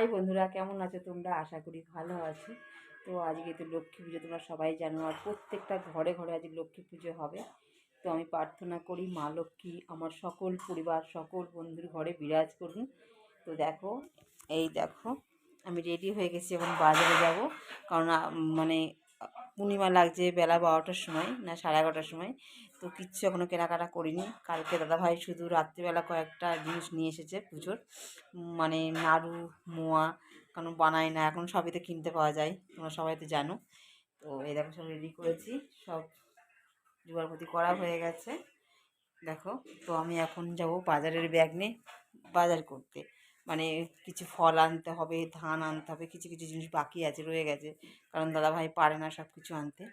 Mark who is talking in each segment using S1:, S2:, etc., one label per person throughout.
S1: High বন্ধুরা, কেমন আছো তোমরা? আশা করি ভালো আছি। তো আজকে তো লক্ষ্মী পুজো, তোমরা সবাই জানো, আর প্রত্যেকটা ঘরে ঘরে আজ লক্ষ্মী পুজো হবে। তো আমি প্রার্থনা করি মা লক্ষ্মী, আমার সকল পরিবার, সকল বন্ধুর ঘরে বিরাজ করুন। তো দেখো, এই দেখো, আমি রেডি হয়ে গেছি এবং বাজারে যাব। কারণ মানে পূর্ণিমা লাগছে বেলা বারোটার সময় না সাড়ে এগারোটার সময়। তো কিচ্ছু এখনও কেনাকাটা করিনি। কালকে দাদাভাই শুধু রাত্রিবেলা কয়েকটা জিনিস নিয়ে এসেছে পুজোর। মানে নাড়ু, মোয়া কারণ বানায় না, এখন সবই তো কিনতে পাওয়া যায়, তোমরা সবাই তো জানো। তো এই দেখো সব রেডি করেছি, সব জোগাড়পাতি করা হয়ে গেছে। দেখো, তো আমি এখন যাব বাজারের ব্যাগ নিয়ে বাজার করতে। মানে কিছু ফল আনতে হবে, ধান আনতে হবে, কিছু কিছু জিনিস বাকি আছে, রয়ে গেছে। কারণ দাদাভাই পারে না সব কিছু আনতে।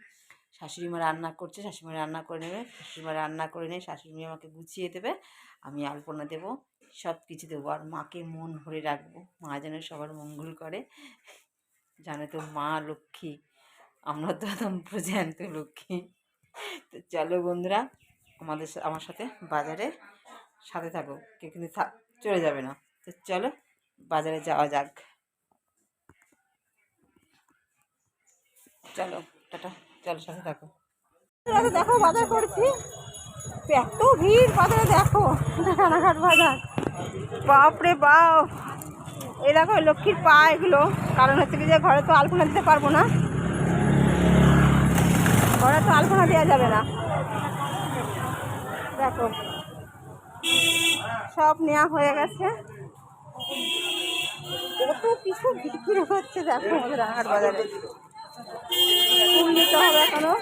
S1: শাশুড়ি মা রান্না করছে শাশুড়ি মা রান্না করে নেবে শাশুড়ি মা রান্না করে নেয় শাশুড়ি আমাকে গুছিয়ে দেবে, আমি আলপনা দেবো সব কিছু দেবো, আর মাকে মন ভরে রাখব। মা যেন সবার মঙ্গল করে। জানে তো মা লক্ষ্মী, আমরা তো একদম প্রজান্ত লক্ষ্মী। তো চলো বন্ধুরা, আমাদের আমার সাথে বাজারে সাথে থাকো, কেউ কিন্তু চলে যাবে না। তো চলো বাজারে যাওয়া যাক। চলো, টাটা, চলো সাথে থাকো।
S2: দেখো বাজার করছি। এত ভিড় বাজারে দেখো, রানাঘাট বাজার। বাপরে বাপ! এই দেখো লক্ষ্মীর পা এগুলো। কারণ হচ্ছে যে ঘরে তো আলপনা দিতে পারব না। ঘরে তো আলপনা দেওয়া যাবে না। দেখো। সব নেওয়া হয়ে গেছে। কত কিছু বিক্রি হচ্ছে দেখো আমাদের বাজারে। ফুল নিতে হবে।
S3: এখনও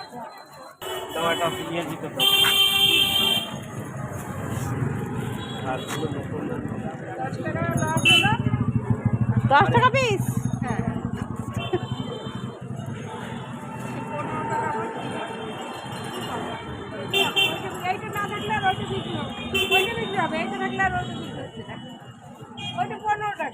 S2: দশ টাকা পিস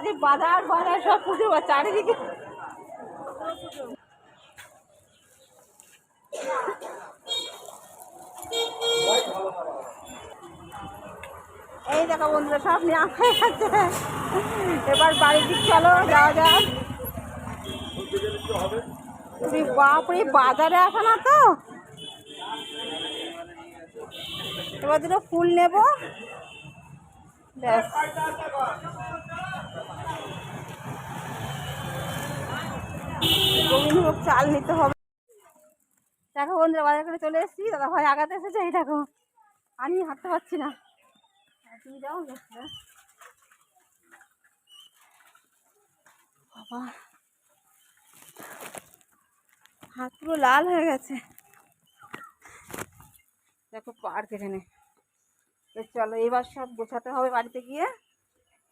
S2: বাজে বাজার বাজার সব পুজো চারিদিকে। এই দেখো বন্ধুরা, সব নিয়ে হয়ে গেছে। এবার বাড়ির দিক চলো, যাওয়া যাক। বাপরে বাজারে আসা না তো। এবার দুটো ফুল নেব। ব্যাস। গোবিন্দভোগ চাল নিতে হবে। দেখো বন্ধুরা, বাজার করে চলে এসেছি। দাদা ভাই আগাতে এসেছে, এই দেখো। আমি হাঁটতে পারছি না। তুমি যাও বাবা, হাত পুরো লাল হয়ে গেছে। দেখো পার্ক এখানে। তো চলো, এবার সব গোছাতে হবে বাড়িতে গিয়ে।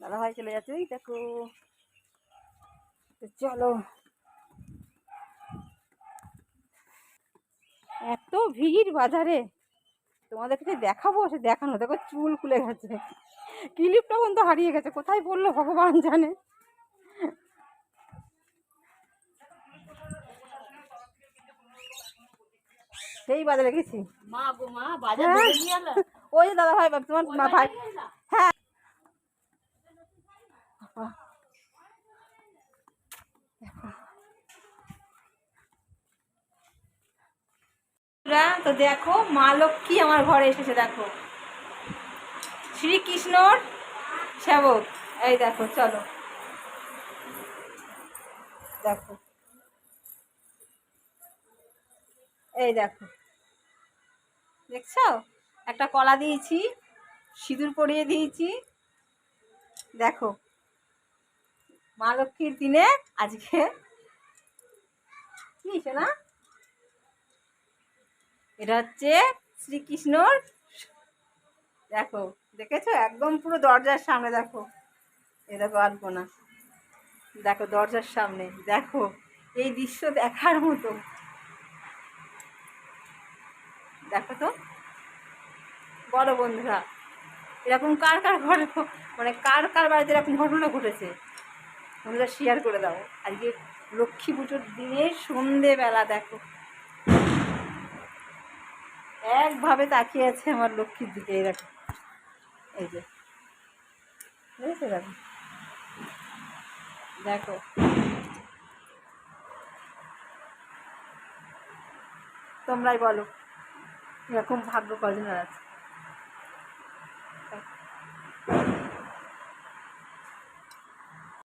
S2: দাদা ভাই চলে যাচ্ছে ওই দেখো। তো চলো। এত ভিড় বাজারে। তোমাদেরকে দেখাবো সে দেখানো দেখো চুল খুলে গেছে। ক্লিপটা পর্যন্ত হারিয়ে গেছে কোথায় পড়ল ভগবান জানে। সেই বাজারে গেছি। হ্যাঁ। ওই দাদা ভাই তোমার ভাই। হ্যাঁ। বন্ধুরা, তো দেখো মা লক্ষ্মী আমার ঘরে এসেছে দেখো। শ্রীকৃষ্ণর সেবক। এই দেখো চলো। দেখো। এই দেখো। দেখছ? একটা কলা দিয়েছি সিঁদুর পরিয়ে দিয়েছি। দেখো। মা লক্ষ্মীর দিনে আজকে কি না? এটা হচ্ছে শ্রীকৃষ্ণর দেখো, দেখেছ? একদম পুরো দরজার সামনে দেখো। এ দেখো আলপনা। দেখো দরজার সামনে, দেখো। এই দৃশ্য দেখার মতো। দেখো তো। বলো বন্ধুরা, এরকম কার কার ঘরে মানে কার কার বাড়িতে এরকম ঘটনা ঘটেছে? বন্ধুরা শেয়ার করে দাও। আজকে লক্ষ্মী পুজোর দিনে সন্ধেবেলা দেখো। একভাবে তাকিয়ে আছে আমার লক্ষ্মীর দিকে এরকম এই যে। বুঝেছে দেখো? দেখো। তোমরাই বলো, এরকম ভাগ্য কজনের আছে?